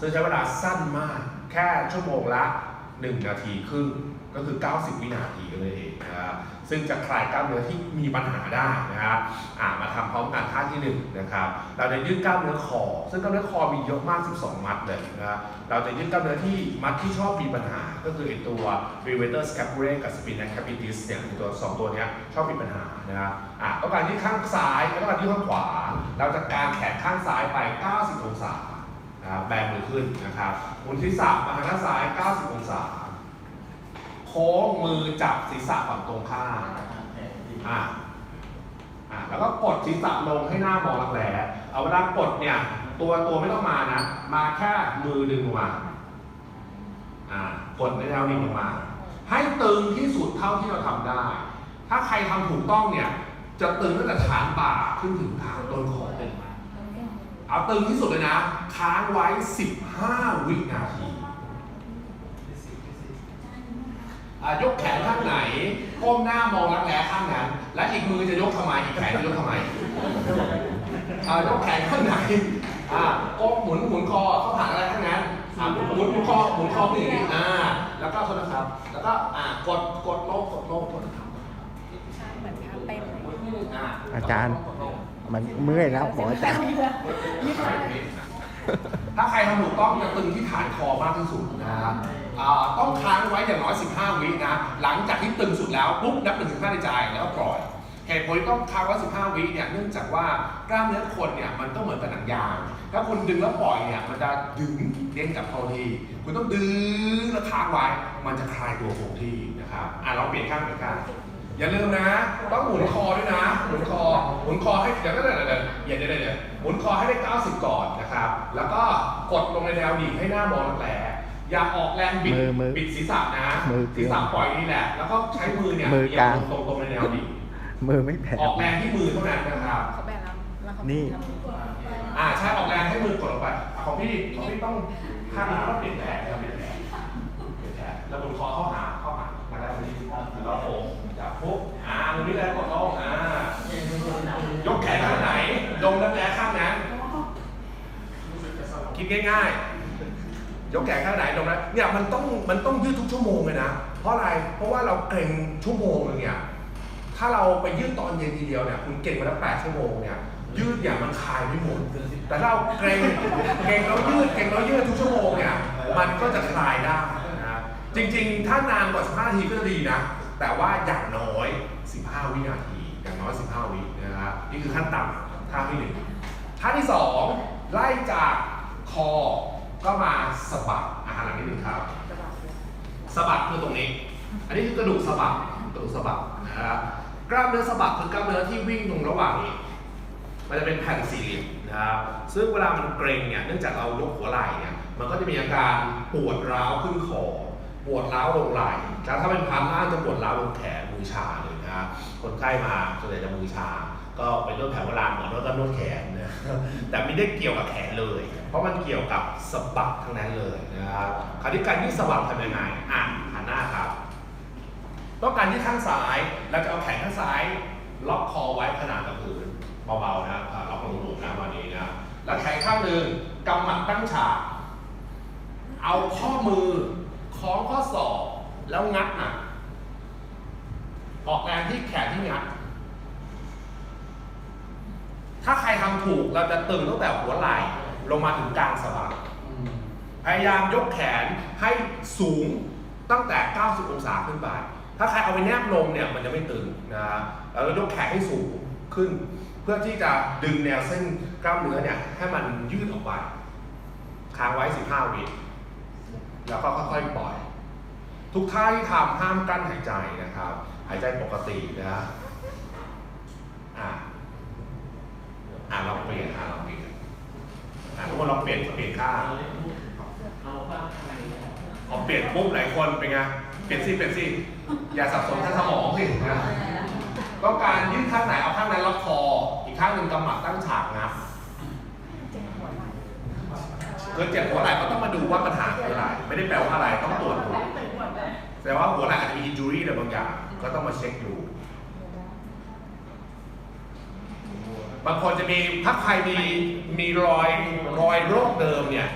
ซึ่งใช้เวลาสั้นมากแค่ชั่วโมงละ 1 นาทีครึ่งก็คือ 90 วินาทีกันเลยเองนะครับซึ่งจะคลายกล้ามเนื้อที่มีปัญหาได้นะครับอ่ามาทำพร้อมกันท่าที่1นะครับเราจะยืดกล้ามเนื้อคอ ซึ่งกล้ามเนื้อคอมีเยอะมาก 12 มัดเลยนะครับเราจะยืดกล้ามเนื้อที่มัดที่ชอบมีปัญหา ก็คือไอตัว levator scapulae กับ spinae capitis เนี่ยตัวสองตัวนี้ชอบมีปัญหานะครับอะต้องการยืดข้างซ้ายแล้วก็การยืดข้างขวา เราจะกางแขนข้างซ้ายไป 90 องศา นะครับแบมือขึ้นนะครับหมุนศีรษะมาทางด้านซ้าย 90 องศา โค้งมือจับศีรษะฝั่งตรงข้ามอะอะแล้วก็กดศีรษะลงให้หน้ามองรักแร้เอาเวลากดเนี่ย ตัวตัวไม่ต้องมานะ มาแค่มือดึงลงมาอ่ากดในแนวดิ่งลงมา ให้ตึงที่สุดเท่าที่เราทำได้ ถ้าใครทำถูกต้องเนี่ย จะตึงตั้งแต่ฐานบ่าขึ้นถึงฐานต้นคอ เอาตึงที่สุดเลยนะ ค้างไว้ 15 วินาทีอะยกแขนข้างไหนก้มหน้ามองรักแร้ข้างนั้น และอีกมือจะยกทำไมอีกแขนจะยกทำไมอ่ายกแขนข้างไหนอ่าก้มหมุนหมุนคอเข้าหาอะไรข้างนั้นอ่าหมุนหมุนหมุนคอหมุนคอขึ้นอย่างนี้อ่า แล้วก็โทษนะครับ แล้วก็อ่ากดกดลงกดลงกดนะครับเหมือนท่าเต้นเลยอ่าอาจารย์ มันเมื่อยแล้วบอกอาจารย์ถ้าใครทำถูกต้องจะตึงที่ฐานคอมากที่สุดนะครับอ่าต้องค้างไว้อย่างน้อย 15 วินะ หลังจากที่ตึงสุดแล้วปุ๊บนับ1ถึง5ในใจแล้วก็ปล่อยเหตุผลที่ต้องค้างไว้ 15 วิเนี่ยเนื่องจากว่ากล้ามเนื้อคนเนี่ยมันก็เหมือนกับหนังยาง ถ้าคุณดึงแล้วปล่อยเนี่ยมันจะดึงเด้งกลับเข้าที่คุณต้องดึงแล้วค้างไว้ มันจะคลายตัวคงที่นะครับอะเราเปลี่ยนข้างเปลี่ยนข้าง อย่าลืมนะ ต้องหมุนคอด้วยนะ หมุนคอ หมุนคอให้เดี๋ยวก็เดี๋ยวเดี๋ยวเดี๋ยวเดี๋ยวเดี๋ยวเดี๋ยวหมุนคอให้ได้ 90 ก่อนนะครับ แล้วก็กดลงในแนวดิ่งให้หน้ามองรักแร้อย่าออกแรงบิดมือมือบิดศีรษะนะมือศีรษะปล่อยนี่แหละ แล้วก็ใช้มือเนี่ยมือกลางตรงตรงๆในแนวดิ่งมือไม่แผ่ออกแรงที่มือเท่านั้นนะครับ เขาแบนแล้วแล้วเขานี่อ่าใช่ออกแรงให้มือกดลงไปของพี่ของพี่ต้องข้างนี้ต้องเปลี่ยนแผนนะครับเปลี่ยนแผนเปลี่ยนแผนแล้วหมุนคอเข้าหาเข้าหามาได้ตรงนี้แล้วก็โผล่ ปุ๊บอ่ามือนี้เลยกดลงอ่ายกแขนข้างไหนลงแล้วแร้ข้างนั้นคิดง่ายๆ ยกแขนข้างไหนลงนะเนี่ยมันต้องมันต้องยืดทุกชั่วโมงเลยนะ เพราะอะไรเพราะว่าเราเกรงชั่วโมงนึงเนี่ยถ้าเราไปยืดตอนเย็นทีเดียวเนี่ยคุณเก่งมาแล้วแปดชั่วโมงเนี่ยยืดอย่างมันคลายไม่หมดแต่ถ้าเราเกรงเกรงแล้วยืดเกรงแล้วยืดทุกชั่วโมงเนี่ยมันก็จะคลายได้นะจริง ๆ ถ้านานกว่า15นาทีก็จะดีนะ แต่ว่าอย่างน้อย 15 วินาที อย่างน้อย 15 วินะครับนี่คือขั้นต่ำท่าที่หนึ่งท่าที่สองไล่จากคอก็มาสะบัดอาหารหลังนิดหนึ่งครับสะบัดคือตรงนี้ อันนี้คือกระดูกสะบักกระดูกสะบักนะครับกล้ามเนื้อสะบักคือกล้ามเนื้อที่วิ่งตรงระหว่างนี้มันจะเป็นแผ่นสี่เหลี่ยมนะครับซึ่งเวลามันเกร็งเนี่ยเนื่องจากเรายกหัวไหล่เนี่ยมันก็จะมีอาการปวดร้าวขึ้นคอ ปวดร้าวลงไหล่แล้วถ้าเป็นพันล่างจะปวดร้าวลงแขนมือชาเลยนะครับคนไข้มาส่วนใหญ่จะมือชา ก็ไปนวดแผนโบราณหมอนวดก็นวดแขนนะแต่ไม่ได้เกี่ยวกับแขนเลย เพราะมันเกี่ยวกับสะบักทั้งนั้นเลยนะครับคราวนี้การยืดสะบักทำยังไงอะหันหน้าครับต้องการยืดข้างซ้ายเราจะเอาแขนข้างซ้าย ล็อกคอไว้ขนาดกับพื้นเบาๆนะอ่าล็อกลงๆนะวันนี้นะแล้วแขนข้างหนึ่งกำหมัดตั้งฉากเอาข้อมือ คล้องข้อศอกแล้วงัดหนักออกแรงที่แขนที่งัด ถ้าใครทำถูกเราจะตึงตั้งแต่หัวไหล่ลงมาถึงกลางสะบักพยายามยกแขนให้สูงตั้งแต่ 90 องศาขึ้นไป ถ้าใครเอาไปแนบลงเนี่ยมันจะไม่ตึงนะแล้วยกแขนให้สูงขึ้น เพื่อที่จะดึงแนวเส้นกล้ามเนื้อเนี่ยให้มันยืดออกไปค้างไว้ 15 วิ แล้วก็ค่อยๆปล่อย ทุกท่าที่ทำห้ามกั้นหายใจนะครับ หายใจปกตินะอะอะเราเปลี่ยนอะเราเปลี่ยนอะทุกคนเราเปลี่ยนเปลี่ยนข้างพอเปลี่ยนปุ๊บหลายคนเป็นไงเปลี่ยนสิเปลี่ยนสิอย่าสับสนทางสมองสินะต้องการยืดข้างไหนเอาข้างนั้นล็อกคออีกข้างหนึ่งกำหมัดตั้งฉากนะเกิดเจ็บหัวไหล่ก็ต้องมาดูว่าปัญหา ไม่ได้แปลว่าอะไรต้องตรวจดูแต่ว่าหัวไหล่อาจจะมีอินจูรี่อะไรบางอย่าง ก็ต้องมาเช็คดู บางคนจะมีถ้าใครมีมีรอยรอยโรคเดิมเนี่ย